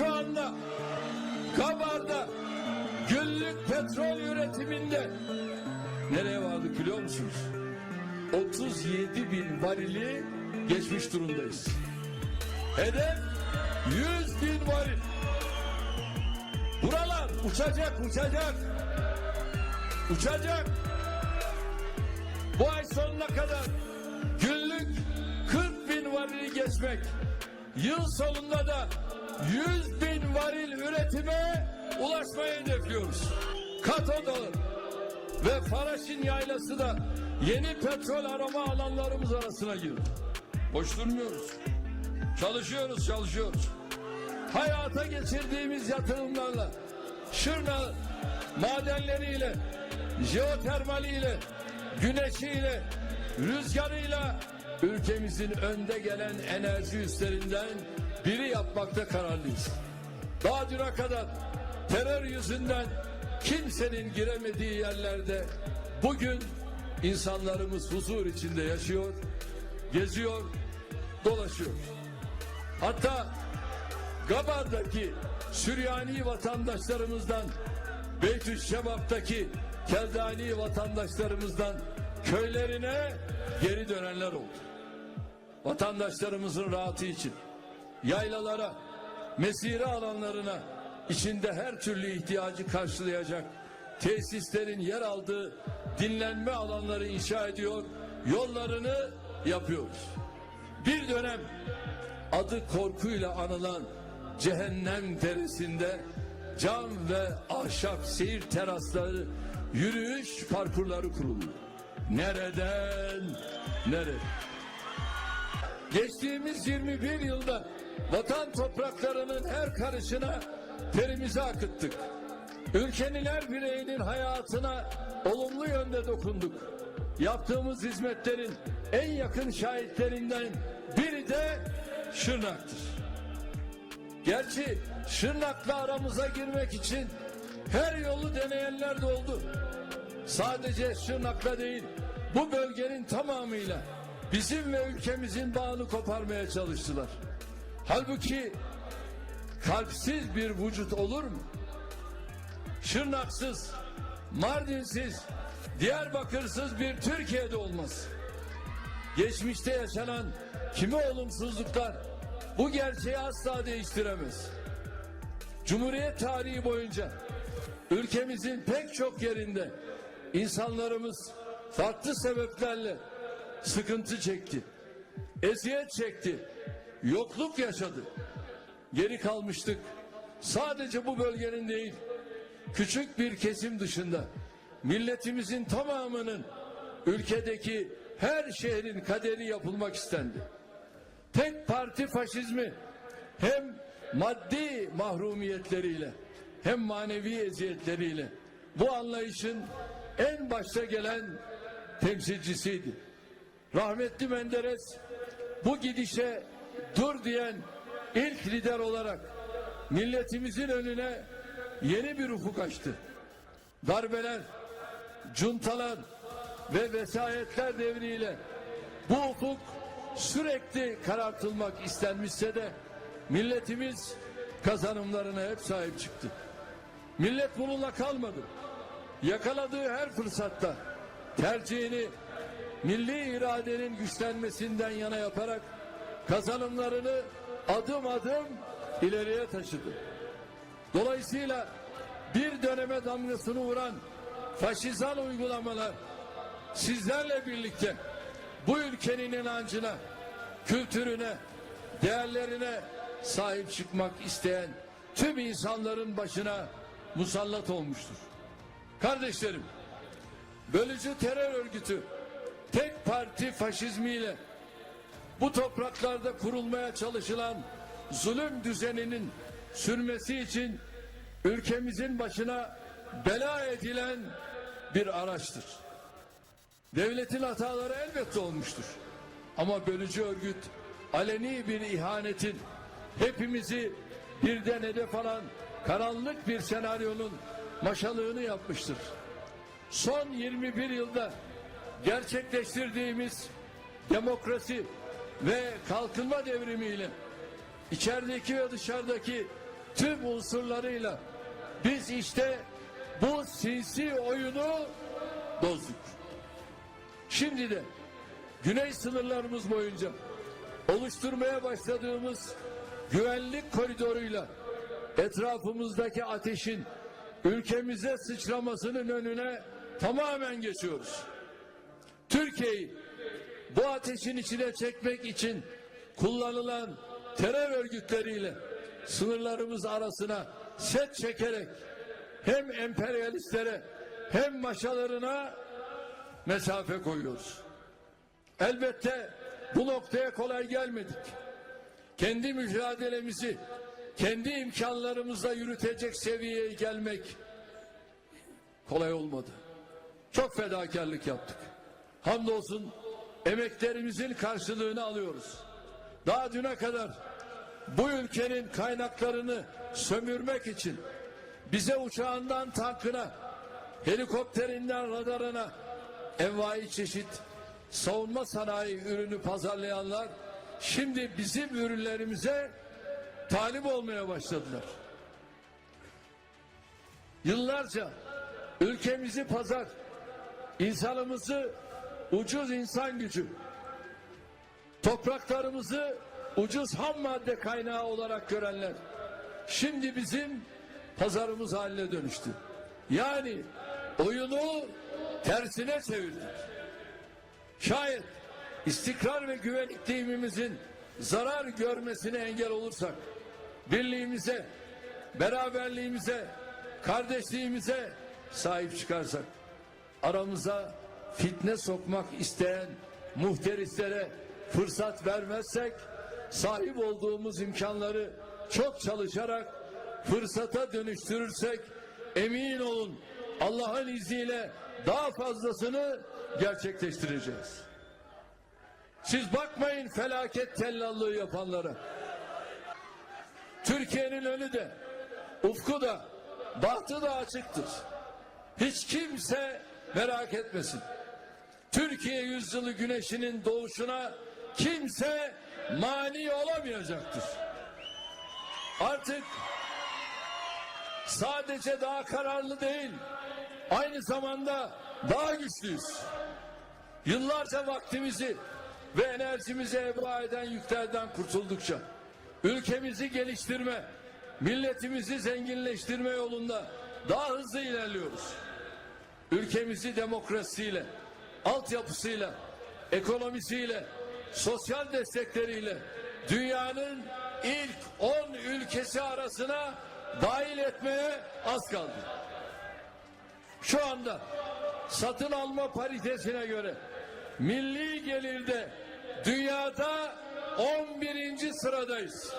Şu anda Kabar'da günlük petrol üretiminde nereye vardık biliyor musunuz? 37 bin varili geçmiş durumdayız. Hedef 100 bin varil. Buralar uçacak uçacak. Uçacak. Bu ay sonuna kadar günlük 40 bin varili geçmek. Yıl sonunda da 100 bin varil üretime ulaşmayı hedefliyoruz. Kato Dağı ve Faraşin Yaylası da yeni petrol arama alanlarımız arasına girdi. Boş durmuyoruz. Çalışıyoruz, çalışıyoruz. Hayata geçirdiğimiz yatırımlarla, Şırna madenleriyle, jeotermaliyle, güneşiyle, rüzgarıyla ülkemizin önde gelen enerji üstlerinden biri yapmakta kararlıyız. Daha düne kadar terör yüzünden kimsenin giremediği yerlerde bugün insanlarımız huzur içinde yaşıyor, geziyor, dolaşıyor. Hatta Gabar'daki Süryani vatandaşlarımızdan, Beytüşşebap'taki Keldani vatandaşlarımızdan köylerine geri dönenler oldu. Vatandaşlarımızın rahatı için yaylalara, mesire alanlarına içinde her türlü ihtiyacı karşılayacak tesislerin yer aldığı dinlenme alanları inşa ediyor, yollarını yapıyoruz. Bir dönem adı korkuyla anılan cehennem deresinde cam ve ahşap seyir terasları, yürüyüş parkurları kuruldu. Nereden nereye? Geçtiğimiz 21 yılda vatan topraklarının her karışına terimizi akıttık. Ülkenin her bireyinin hayatına olumlu yönde dokunduk. Yaptığımız hizmetlerin en yakın şahitlerinden biri de Şırnak'tır. Gerçi Şırnak'la aramıza girmek için her yolu deneyenler de oldu. Sadece Şırnak'la değil, bu bölgenin tamamıyla bizim ve ülkemizin bağını koparmaya çalıştılar. Halbuki kalpsiz bir vücut olur mu? Şırnaksız, Mardinsiz, Diyarbakırsız bir Türkiye'de olmaz. Geçmişte yaşanan kimi olumsuzluklar bu gerçeği asla değiştiremez. Cumhuriyet tarihi boyunca ülkemizin pek çok yerinde insanlarımız farklı sebeplerle sıkıntı çekti. Eziyet çekti. Yokluk yaşadı. Geri kalmıştık. Sadece bu bölgenin değil, küçük bir kesim dışında milletimizin tamamının ülkedeki her şehrin kaderi yapılmak istendi. Tek parti faşizmi hem maddi mahrumiyetleriyle hem manevi eziyetleriyle bu anlayışın en başta gelen temsilcisiydi. Rahmetli Menderes bu gidişe dur diyen ilk lider olarak milletimizin önüne yeni bir ufuk açtı. Darbeler, cuntalar ve vesayetler devriyle bu ufuk sürekli karartılmak istenmişse de milletimiz kazanımlarına hep sahip çıktı. Millet bununla kalmadı. Yakaladığı her fırsatta tercihini milli iradenin güçlenmesinden yana yaparak kazanımlarını adım adım ileriye taşıdı. Dolayısıyla bir döneme damgasını vuran faşizan uygulamalar sizlerle birlikte bu ülkenin inancına, kültürüne, değerlerine sahip çıkmak isteyen tüm insanların başına musallat olmuştur. Kardeşlerim, bölücü terör örgütü tek parti faşizmiyle bu topraklarda kurulmaya çalışılan zulüm düzeninin sürmesi için ülkemizin başına bela edilen bir araçtır. Devletin hataları elbette olmuştur. Ama bölücü örgüt aleni bir ihanetin hepimizi birden hedef alan karanlık bir senaryonun maşalığını yapmıştır. Son 21 yılda gerçekleştirdiğimiz demokrasi ve kalkınma devrimiyle içerideki ve dışarıdaki tüm unsurlarıyla biz işte bu sinsi oyunu bozduk. Şimdi de güney sınırlarımız boyunca oluşturmaya başladığımız güvenlik koridoruyla etrafımızdaki ateşin ülkemize sıçramasının önüne tamamen geçiyoruz. Türkiye'yi bu ateşin içine çekmek için kullanılan terör örgütleriyle sınırlarımız arasına set çekerek hem emperyalistlere hem maşalarına mesafe koyuyoruz. Elbette bu noktaya kolay gelmedik. Kendi mücadelemizi kendi imkanlarımızla yürütecek seviyeye gelmek kolay olmadı. Çok fedakarlık yaptık. Hamdolsun emeklerimizin karşılığını alıyoruz. Daha düne kadar bu ülkenin kaynaklarını sömürmek için bize uçağından tankına, helikopterinden radarına envai çeşit savunma sanayi ürünü pazarlayanlar şimdi bizim ürünlerimize talip olmaya başladılar. Yıllarca ülkemizi pazar, insanımızı ucuz insan gücü, topraklarımızı ucuz ham madde kaynağı olarak görenler şimdi bizim pazarımız haline dönüştü. Yani oyunu tersine çevirdik. Şayet istikrar ve güven iklimimizin zarar görmesine engel olursak, birliğimize, beraberliğimize, kardeşliğimize sahip çıkarsak, aramıza fitne sokmak isteyen muhterislere fırsat vermezsek, sahip olduğumuz imkanları çok çalışarak fırsata dönüştürürsek, emin olun Allah'ın izniyle daha fazlasını gerçekleştireceğiz. Siz bakmayın felaket tellallığı yapanlara. Türkiye'nin önü de, ufku da, bahtı da açıktır. Hiç kimse merak etmesin. Türkiye yüzyılı güneşinin doğuşuna kimse mani olamayacaktır. Artık sadece daha kararlı değil, aynı zamanda daha güçlüyüz. Yıllarca vaktimizi ve enerjimizi eba eden yüklerden kurtuldukça ülkemizi geliştirme, milletimizi zenginleştirme yolunda daha hızlı ilerliyoruz. Ülkemizi demokrasiyle, altyapısıyla, ekonomisiyle, sosyal destekleriyle dünyanın ilk 10 ülkesi arasına dahil etmeye az kaldı. Şu anda satın alma paritesine göre milli gelirde dünyada 11. sıradayız.